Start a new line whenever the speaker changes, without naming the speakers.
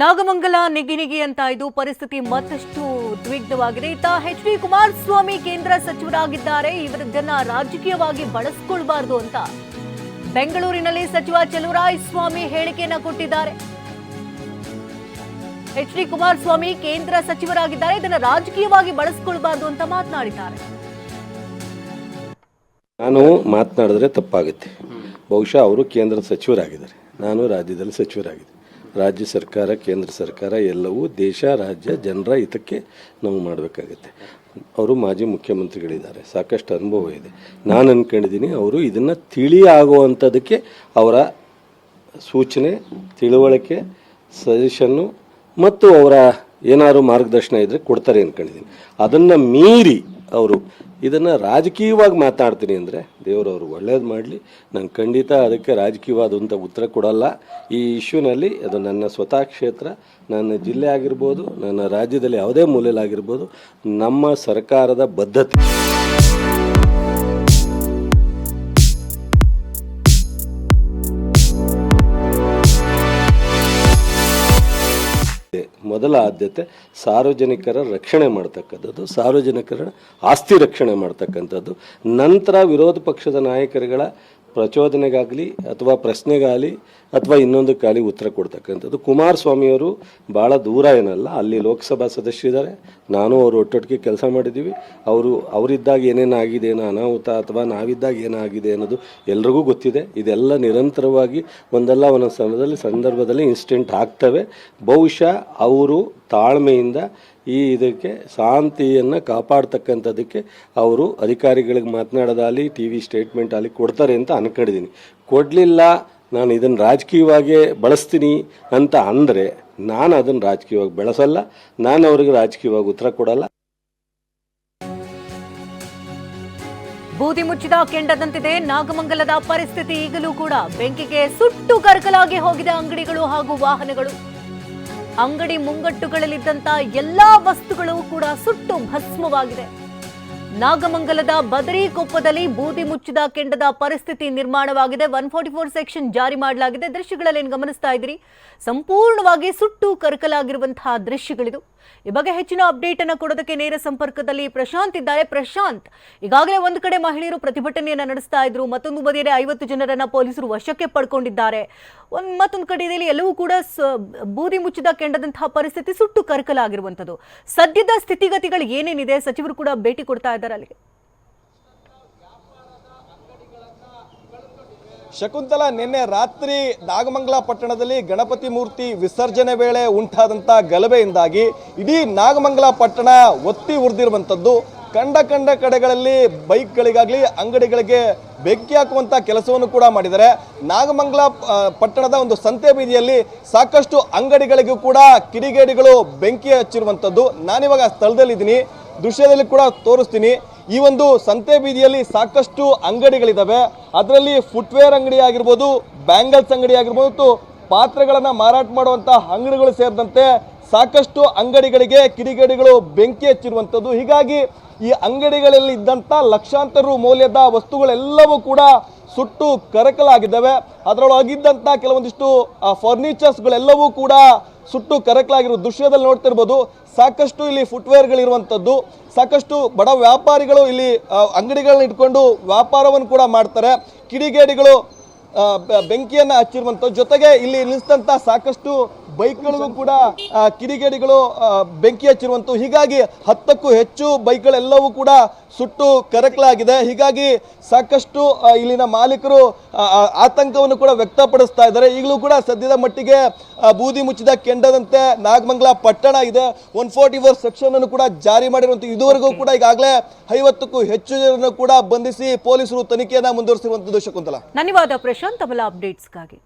ನಾಗಮಂಗಲ ನಿಗಿನಿಗಿ ಅಂತ ಇದು ಪರಿಸ್ಥಿತಿ ಮತ್ತಷ್ಟು ಉದ್ವಿಗ್ನವಾಗಿದೆ ಇತ್ತ ಎಚ್ ಡಿ ಕುಮಾರಸ್ವಾಮಿ ಕೇಂದ್ರ ಸಚಿವರಾಗಿದ್ದಾರೆ. ಇವರದ್ದನ್ನ ರಾಜಕೀಯವಾಗಿ ಬಳಸ್ಕೊಳ್ಬಾರ್ದು ಅಂತ ಬೆಂಗಳೂರಿನಲ್ಲಿ ಸಚಿವ ಸ್ವಾಮಿ ಹೇಳಿಕೆಯನ್ನ ಕೊಟ್ಟಿದ್ದಾರೆ. ಎಚ್ ಡಿ ಕುಮಾರಸ್ವಾಮಿ ಕೇಂದ್ರ ಸಚಿವರಾಗಿದ್ದಾರೆ. ಇದನ್ನ ರಾಜಕೀಯವಾಗಿ ಬಳಸ್ಕೊಳ್ಬಾರ್ದು ಅಂತ ಮಾತನಾಡಿದ್ದಾರೆ.
ನಾನು ಮಾತನಾಡಿದ್ರೆ ತಪ್ಪಾಗುತ್ತೆ. ಬಹುಶಃ ಅವರು ಕೇಂದ್ರ ಸಚಿವರಾಗಿದ್ದಾರೆ. ನಾನು ರಾಜ್ಯದಲ್ಲಿ ಸಚಿವರಾಗಿದೆ ರಾಜ್ಯ ಸರ್ಕಾರ, ಕೇಂದ್ರ ಸರ್ಕಾರ, ಎಲ್ಲವೂ ದೇಶ, ರಾಜ್ಯ, ಜನರ ಹಿತಕ್ಕೆ ನಾವು ಮಾಡಬೇಕಾಗುತ್ತೆ. ಅವರು ಮಾಜಿ ಮುಖ್ಯಮಂತ್ರಿಗಳಿದ್ದಾರೆ. ಸಾಕಷ್ಟು ಅನುಭವ ಇದೆ. ನಾನು ಅಂದ್ಕೊಂಡಿದ್ದೀನಿ ಅವರು ಇದನ್ನು ತಿಳಿ ಆಗುವಂಥದ್ದಕ್ಕೆ ಅವರ ಸೂಚನೆ, ತಿಳುವಳಿಕೆ, ಸಜೆಷನ್ನು ಮತ್ತು ಅವರ ಏನಾದರೂ ಮಾರ್ಗದರ್ಶನ ಇದ್ದರೆ ಕೊಡ್ತಾರೆ ಅಂದ್ಕೊಂಡಿದ್ದೀನಿ ಅದನ್ನು ಮೀರಿ ಅವರು ಇದನ್ನು ರಾಜಕೀಯವಾಗಿ ಮಾತಾಡ್ತೀನಿ ಅಂದರೆ ದೇವರವರು ಒಳ್ಳೇದು ಮಾಡಲಿ. ನಾನು ಖಂಡಿತ ಅದಕ್ಕೆ ರಾಜಕೀಯವಾದಂಥ ಉತ್ತರ ಕೊಡಲ್ಲ. ಈ ಇಶ್ಯೂನಲ್ಲಿ ಅದು ನನ್ನ ಸ್ವತಃ ಕ್ಷೇತ್ರ, ನನ್ನ ಜಿಲ್ಲೆ ಆಗಿರ್ಬೋದು, ನನ್ನ ರಾಜ್ಯದಲ್ಲಿ ಯಾವುದೇ ಮೂಲೆಯಲ್ಲಾಗಿರ್ಬೋದು ನಮ್ಮ ಸರ್ಕಾರದ ಬದ್ಧತೆ. ಮೊದಲ ಆದ್ಯತೆ ಸಾರ್ವಜನಿಕರ ರಕ್ಷಣೆ ಮಾಡ್ತಕ್ಕಂಥದ್ದು, ಸಾರ್ವಜನಿಕರ ಆಸ್ತಿ ರಕ್ಷಣೆ ಮಾಡ್ತಕ್ಕಂಥದ್ದು. ನಂತರ ವಿರೋಧ ಪಕ್ಷದ ನಾಯಕರುಗಳ ಪ್ರಚೋದನೆಗಾಗಲಿ ಅಥವಾ ಪ್ರಶ್ನೆಗಾಗಲಿ ಅಥವಾ ಇನ್ನೊಂದು ಖಾಲಿ ಉತ್ತರ ಕೊಡ್ತಕ್ಕಂಥದ್ದು. ಕುಮಾರಸ್ವಾಮಿಯವರು ಭಾಳ ದೂರ ಏನಲ್ಲ, ಅಲ್ಲಿ ಲೋಕಸಭಾ ಸದಸ್ಯರಿದ್ದಾರೆ ನಾನು ಅವರು ಒಟ್ಟೊಟ್ಟಿಗೆ ಕೆಲಸ ಮಾಡಿದ್ದೀವಿ. ಅವರು, ಅವರಿದ್ದಾಗ ಏನೇನಾಗಿದೆ ಏನೋ ಅನಾಹುತ ಅಥವಾ ನಾವಿದ್ದಾಗ ಏನಾಗಿದೆ ಅನ್ನೋದು ಎಲ್ರಿಗೂ ಗೊತ್ತಿದೆ. ಇದೆಲ್ಲ ನಿರಂತರವಾಗಿ ಒಂದಲ್ಲ ಒಂದೊಂದು ಸಮಯದಲ್ಲಿ, ಸಂದರ್ಭದಲ್ಲಿ ಇನ್ಸಿಡೆಂಟ್ ಆಗ್ತವೆ. ಬಹುಶಃ ಅವರು ತಾಳ್ಮೆಯಿಂದ ಈ ಇದಕ್ಕೆ, ಶಾಂತಿಯನ್ನು ಕಾಪಾಡ್ತಕ್ಕಂಥದ್ದಕ್ಕೆ ಅವರು ಅಧಿಕಾರಿಗಳಿಗೆ ಮಾತನಾಡೋದಾಗಲಿ ಟಿ ವಿ ಸ್ಟೇಟ್ಮೆಂಟ್ ಆಗಲಿ ಕೊಡ್ತಾರೆ ಅಂತ ಅನ್ಕೊಂಡಿದ್ದೀನಿ. ಕೊಡಲಿಲ್ಲ ನಾನು ಇದನ್ನು ರಾಜಕೀಯವಾಗಿ ಬಳಸ್ತೀನಿ ಅಂತ ಅಂದರೆ ನಾನು ಅದನ್ನು ರಾಜಕೀಯವಾಗಿ ಬೆಳೆಸಲ್ಲ, ನಾನು ಅವ್ರಿಗೆ ರಾಜಕೀಯವಾಗಿ ಉತ್ತರ ಕೊಡಲ್ಲ.
ಬೂದಿ ಮುಚ್ಚಿದ ಕೆಂಡದಂತಿದೆ ನಾಗಮಂಗಲದ ಪರಿಸ್ಥಿತಿ ಈಗಲೂ ಕೂಡ ಬೆಂಕಿಗೆ ಸುಟ್ಟು ಕರಕಲಾಗಿ ಹೋಗಿದೆ ಅಂಗಡಿಗಳು ಹಾಗೂ ವಾಹನಗಳು. ಅಂಗಡಿ ಮುಂಗಟ್ಟುಗಳಲ್ಲಿದ್ದಂತ ಎಲ್ಲಾ ವಸ್ತುಗಳು ಕೂಡ ಸುಟ್ಟು ಭಸ್ಮವಾಗಿದೆ. ನಾಗಮಂಗಲದ ಬದರಿಕೊಪ್ಪದಲ್ಲಿ ಬೂದಿ ಮುಚ್ಚಿದ ಕೆಂಡದ ಪರಿಸ್ಥಿತಿ ನಿರ್ಮಾಣವಾಗಿದೆ. ಒನ್ ಫೋರ್ಟಿ ಫೋರ್ ಸೆಕ್ಷನ್ ಜಾರಿ ಮಾಡಲಾಗಿದೆ. ದೃಶ್ಯಗಳಲ್ಲಿ ಗಮನಿಸ್ತಾ ಇದ್ದೀರಿ? ಸಂಪೂರ್ಣವಾಗಿ ಸುಟ್ಟು ಕರಕಲಾಗಿರುವಂತಹ ದೃಶ್ಯಗಳಿದು. ಈ ಬಗ್ಗೆ ಹೆಚ್ಚಿನ ಅಪ್ಡೇಟ್ ಅನ್ನು ಕೊಡೋದಕ್ಕೆ ನೇರ ಸಂಪರ್ಕದಲ್ಲಿ ಪ್ರಶಾಂತ್ ಇದ್ದಾರೆ. ಪ್ರಶಾಂತ್, ಈಗಾಗಲೇ ಒಂದು ಕಡೆ ಮಹಿಳೆಯರು ಪ್ರತಿಭಟನೆಯನ್ನು ನಡೆಸ್ತಾ ಇದ್ರು. ಮತ್ತೊಂದು ಬದಿಯಲ್ಲಿ ಐವತ್ತು ಜನರನ್ನ ಪೊಲೀಸರು ವಶಕ್ಕೆ ಪಡ್ಕೊಂಡಿದ್ದಾರೆ. ಒಂದ್ ಮತ್ತೊಂದು ಕಡೆಯಲ್ಲಿ ಎಲ್ಲವೂ ಕೂಡ ಬೂದಿ ಮುಚ್ಚಿದ ಕೆಂಡದಂತಹ ಪರಿಸ್ಥಿತಿ ಸುಟ್ಟು ಕರಕಲಾಗಿರುವಂತದ್ದು ಸದ್ಯದ ಸ್ಥಿತಿಗತಿಗಳು ಏನೇನಿದೆ? ಸಚಿವರು ಕೂಡ ಭೇಟಿ ಕೊಡ್ತಾ ಅಲ್ಲಿಗೆ.
ಶಕುಂತಲ ನಿನ್ನೆ ರಾತ್ರಿ ನಾಗಮಂಗಲ ಪಟ್ಟಣದಲ್ಲಿ ಗಣಪತಿ ಮೂರ್ತಿ ವಿಸರ್ಜನೆ ವೇಳೆ ಉಂಟಾದಂಥ ಗಲಭೆಯಿಂದಾಗಿ ಇಡೀ ನಾಗಮಂಗಲ ಪಟ್ಟಣ ಒತ್ತಿ ಉರಿದಿರುವಂಥದ್ದು ಕಂಡ ಕಂಡ ಕಡೆಗಳಲ್ಲಿ ಬೈಕ್ಗಳಿಗಾಗಲಿ, ಅಂಗಡಿಗಳಿಗೆ ಬೆಂಕಿ ಹಾಕುವಂಥ ಕೆಲಸವನ್ನು ಕೂಡ ಮಾಡಿದ್ದಾರೆ. ನಾಗಮಂಗಲ ಪಟ್ಟಣದ ಒಂದು ಸಂತೆ ಬೀದಿಯಲ್ಲಿ ಸಾಕಷ್ಟು ಅಂಗಡಿಗಳಿಗೂ ಕೂಡ ಕಿಡಿಗೇಡಿಗಳು ಬೆಂಕಿ ಹಚ್ಚಿರುವಂಥದ್ದು ನಾನಿವಾಗ ಸ್ಥಳದಲ್ಲಿದ್ದೀನಿ. ದೃಶ್ಯದಲ್ಲಿ ಕೂಡ ತೋರಿಸ್ತೀನಿ. ಈ ಒಂದು ಸಂತೆ ಬೀದಿಯಲ್ಲಿ ಸಾಕಷ್ಟು ಅಂಗಡಿಗಳಿದ್ದಾವೆ ಅದರಲ್ಲಿ ಫುಟ್ವೇರ್ ಅಂಗಡಿ ಆಗಿರ್ಬೋದು ಬ್ಯಾಂಗಲ್ಸ್ ಅಂಗಡಿ ಆಗಿರ್ಬೋದು, ಮತ್ತು ಪಾತ್ರೆಗಳನ್ನು ಮಾರಾಟ ಮಾಡುವಂಥ ಅಂಗಡಿಗಳು ಸೇರಿದಂತೆ ಸಾಕಷ್ಟು ಅಂಗಡಿಗಳಿಗೆ ಕಿಡಿಗೇಡಿಗಳು ಬೆಂಕಿ ಹಚ್ಚಿರುವಂಥದ್ದು ಹೀಗಾಗಿ ಈ ಅಂಗಡಿಗಳಲ್ಲಿ ಇದ್ದಂಥ ಲಕ್ಷಾಂತರ ರು ಮೌಲ್ಯದ ವಸ್ತುಗಳೆಲ್ಲವೂ ಕೂಡ ಸುಟ್ಟು ಕರಕಲಾಗಿದ್ದಾವೆ. ಅದರೊಳಗಿದ್ದಂಥ ಕೆಲವೊಂದಿಷ್ಟು ಫರ್ನಿಚರ್ಸ್ಗಳೆಲ್ಲವೂ ಕೂಡ ಸುಟ್ಟು ಕರಕಲಾಗಿರೋ ದೃಶ್ಯದಲ್ಲಿ ನೋಡ್ತಿರ್ಬೋದು, ಸಾಕಷ್ಟು ಇಲ್ಲಿ ಫುಟ್ವೇರ್ಗಳಿರುವಂಥದ್ದು ಸಾಕಷ್ಟು ಬಡ ವ್ಯಾಪಾರಿಗಳು ಇಲ್ಲಿ ಅಂಗಡಿಗಳನ್ನ ಇಟ್ಕೊಂಡು ವ್ಯಾಪಾರವನ್ನು ಕೂಡ ಮಾಡ್ತಾರೆ. ಕಿಡಿಗೇಡಿಗಳು ಬೆಂಕಿಯನ್ನ ಹಚ್ಚಿರುವಂತ ಜೊತೆಗೆ ಇಲ್ಲಿ ನಿಲ್ಲಿಸಿದಂಥ ಸಾಕಷ್ಟು ಬೈಕ್ಗಳಿಗೂ ಕೂಡ ಕಿಡಿಗೇಡಿಗಳು ಬೆಂಕಿ ಹಚ್ಚಿರುವಂತ ಹೀಗಾಗಿ ಹತ್ತಕ್ಕೂ ಹೆಚ್ಚು ಬೈಕ್ಗಳೆಲ್ಲವೂ ಕೂಡ ಸುಟ್ಟು ಕರಕಲಾಗಿದೆ. ಹೀಗಾಗಿ ಸಾಕಷ್ಟು ಇಲ್ಲಿನ ಮಾಲೀಕರು ಆತಂಕವನ್ನು ಕೂಡ ವ್ಯಕ್ತಪಡಿಸ್ತಾ ಇದ್ದಾರೆ. ಈಗಲೂ ಕೂಡ ಸದ್ಯದ ಮಟ್ಟಿಗೆ ಬೂದಿ ಮುಚ್ಚಿದ ಕೆಂಡದಂತೆ ನಾಗಮಂಗಲ ಪಟ್ಟಣ ಇದೆ. ಒನ್ ಫೋರ್ಟಿ ಫೋರ್ ಸೆಕ್ಷನ್ ಅನ್ನು ಕೂಡ ಜಾರಿ ಮಾಡಿರುವಂಥ ಇದುವರೆಗೂ ಕೂಡ ಈಗಾಗಲೇ ಐವತ್ತಕ್ಕೂ ಹೆಚ್ಚು ಜನರನ್ನು ಕೂಡ ಬಂಧಿಸಿ ಪೊಲೀಸರು ತನಿಖೆಯನ್ನ ಮುಂದುವರಿಸಿರುವಂತ ಶಕುಂತಲಾ.
ಧನ್ಯವಾದ ಪ್ರಶಾಂತ್ ಅಪ್ಡೇಟ್ಸ್ ಅಪ್ಡೇಟ್ಸ್ಗಾಗಿ